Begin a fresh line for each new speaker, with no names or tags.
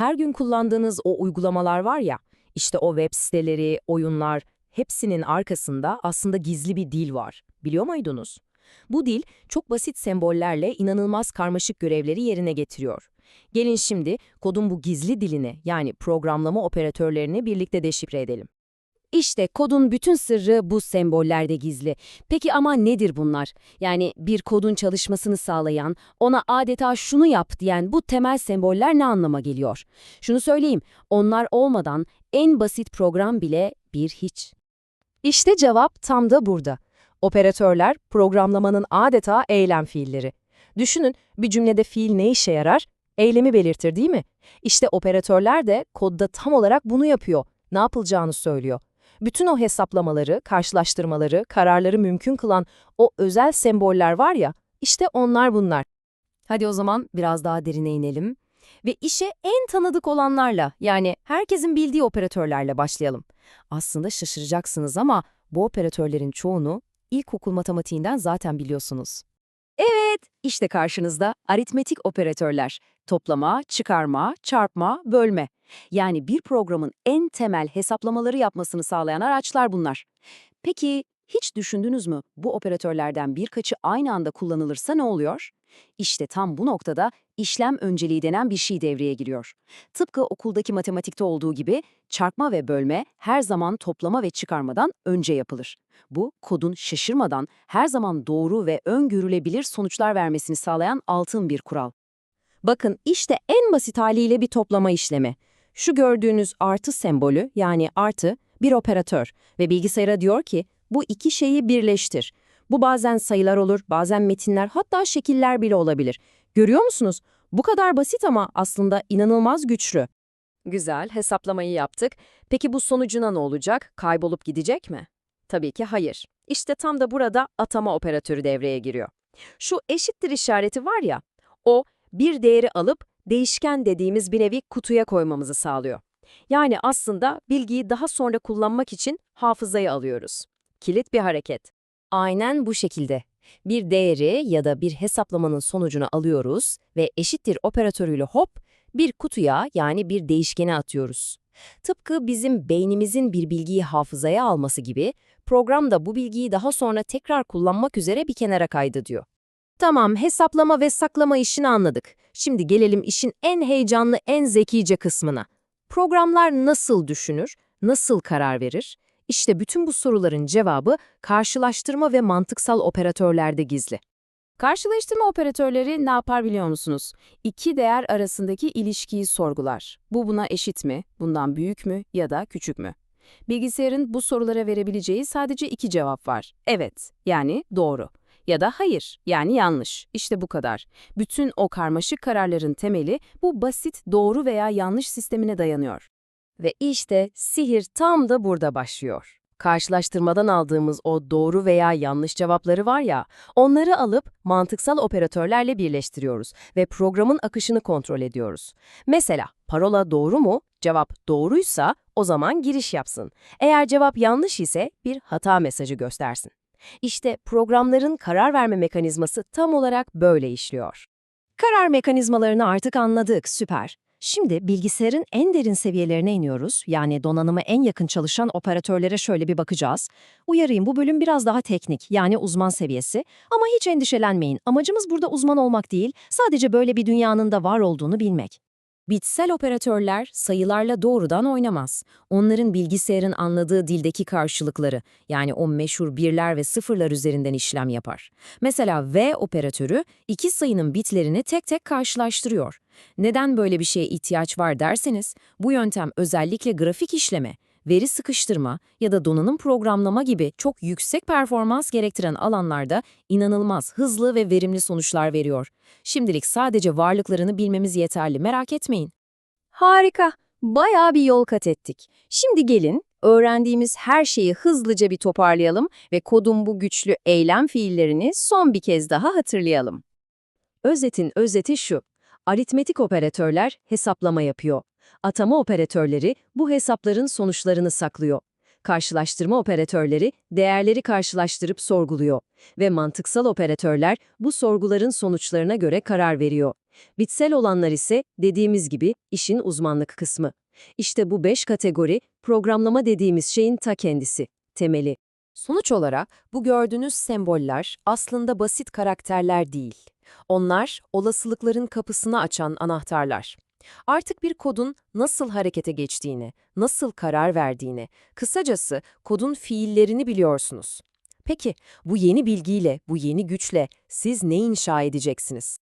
Her gün kullandığınız o uygulamalar var ya, işte o web siteleri, oyunlar, hepsinin arkasında aslında gizli bir dil var. Biliyor muydunuz? Bu dil çok basit sembollerle inanılmaz karmaşık görevleri yerine getiriyor. Gelin şimdi kodun bu gizli dilini yani programlama operatörlerini birlikte deşifre edelim.
İşte kodun bütün sırrı bu sembollerde gizli. Peki ama nedir bunlar? Yani bir kodun çalışmasını sağlayan, ona adeta şunu yap diyen bu temel semboller ne anlama geliyor? Şunu söyleyeyim, onlar olmadan en basit program bile bir hiç.
İşte cevap tam da burada. Operatörler programlamanın adeta eylem fiilleri. Düşünün bir cümlede fiil ne işe yarar? Eylemi belirtir değil mi? İşte operatörler de kodda tam olarak bunu yapıyor. Ne yapılacağını söylüyor. Bütün o hesaplamaları, karşılaştırmaları, kararları mümkün kılan o özel semboller var ya, işte onlar bunlar. Hadi o zaman biraz daha derine inelim ve işe en tanıdık olanlarla yani herkesin bildiği operatörlerle başlayalım. Aslında şaşıracaksınız ama bu operatörlerin çoğunu ilkokul matematiğinden zaten biliyorsunuz.
Evet, işte karşınızda aritmetik operatörler. Toplama, çıkarma, çarpma, bölme. Yani bir programın en temel hesaplamaları yapmasını sağlayan araçlar bunlar. Peki hiç düşündünüz mü bu operatörlerden birkaçı aynı anda kullanılırsa ne oluyor? İşte tam bu noktada işlem önceliği denen bir şey devreye giriyor. Tıpkı okuldaki matematikte olduğu gibi çarpma ve bölme her zaman toplama ve çıkarmadan önce yapılır. Bu, kodun şaşırmadan her zaman doğru ve öngörülebilir sonuçlar vermesini sağlayan altın bir kural.
Bakın işte en basit haliyle bir toplama işlemi. Şu gördüğünüz artı sembolü yani artı bir operatör ve bilgisayara diyor ki bu iki şeyi birleştir. Bu bazen sayılar olur, bazen metinler hatta şekiller bile olabilir. Görüyor musunuz? Bu kadar basit ama aslında inanılmaz güçlü. Güzel, hesaplamayı yaptık. Peki bu sonucuna ne olacak? Kaybolup gidecek mi? Tabii ki hayır. İşte tam da burada atama operatörü devreye giriyor. Şu eşittir işareti var ya, o bir değeri alıp değişken dediğimiz bir nevi kutuya koymamızı sağlıyor. Yani aslında bilgiyi daha sonra kullanmak için hafızaya alıyoruz. Kilit bir hareket. Aynen bu şekilde. Bir değeri ya da bir hesaplamanın sonucunu alıyoruz ve eşittir operatörüyle hop bir kutuya yani bir değişkene atıyoruz. Tıpkı bizim beynimizin bir bilgiyi hafızaya alması gibi program da bu bilgiyi daha sonra tekrar kullanmak üzere bir kenara kaydı diyor. Tamam, hesaplama ve saklama işini anladık. Şimdi gelelim işin en heyecanlı, en zekice kısmına. Programlar nasıl düşünür, nasıl karar verir? İşte bütün bu soruların cevabı karşılaştırma ve mantıksal operatörlerde gizli.
Karşılaştırma operatörleri ne yapar biliyor musunuz? İki değer arasındaki ilişkiyi sorgular. Bu buna eşit mi, bundan büyük mü ya da küçük mü? Bilgisayarın bu sorulara verebileceği sadece iki cevap var. Evet, yani doğru. Ya da hayır, yani yanlış. İşte bu kadar. Bütün o karmaşık kararların temeli bu basit doğru veya yanlış sistemine dayanıyor.
Ve işte sihir tam da burada başlıyor. Karşılaştırmadan aldığımız o doğru veya yanlış cevapları var ya, onları alıp mantıksal operatörlerle birleştiriyoruz ve programın akışını kontrol ediyoruz. Mesela parola doğru mu? Cevap doğruysa o zaman giriş yapsın. Eğer cevap yanlış ise bir hata mesajı göstersin. İşte programların karar verme mekanizması tam olarak böyle işliyor. Karar mekanizmalarını artık anladık, süper. Şimdi bilgisayarın en derin seviyelerine iniyoruz. Yani donanıma en yakın çalışan operatörlere şöyle bir bakacağız. Uyarayım bu bölüm biraz daha teknik yani uzman seviyesi. Ama hiç endişelenmeyin. Amacımız burada uzman olmak değil, sadece böyle bir dünyanın da var olduğunu bilmek. Bitsel operatörler sayılarla doğrudan oynamaz. Onların bilgisayarın anladığı dildeki karşılıkları, yani o meşhur birler ve sıfırlar üzerinden işlem yapar. Mesela V operatörü iki sayının bitlerini tek tek karşılaştırıyor. Neden böyle bir şeye ihtiyaç var derseniz, bu yöntem özellikle grafik işleme, veri sıkıştırma ya da donanım programlama gibi çok yüksek performans gerektiren alanlarda inanılmaz hızlı ve verimli sonuçlar veriyor. Şimdilik sadece varlıklarını bilmemiz yeterli, merak etmeyin. Harika, bayağı bir yol kat ettik. Şimdi gelin, öğrendiğimiz her şeyi hızlıca bir toparlayalım ve kodun bu güçlü eylem fiillerini son bir kez daha hatırlayalım. Özetin özeti şu. Aritmetik operatörler hesaplama yapıyor. Atama operatörleri bu hesapların sonuçlarını saklıyor. Karşılaştırma operatörleri değerleri karşılaştırıp sorguluyor ve mantıksal operatörler bu sorguların sonuçlarına göre karar veriyor. Bitsel olanlar ise dediğimiz gibi işin uzmanlık kısmı. İşte bu beş kategori programlama dediğimiz şeyin ta kendisi, temeli. Sonuç olarak bu gördüğünüz semboller aslında basit karakterler değil. Onlar olasılıkların kapısını açan anahtarlar. Artık bir kodun nasıl harekete geçtiğini, nasıl karar verdiğini, kısacası kodun fiillerini biliyorsunuz. Peki bu yeni bilgiyle, bu yeni güçle siz ne inşa edeceksiniz?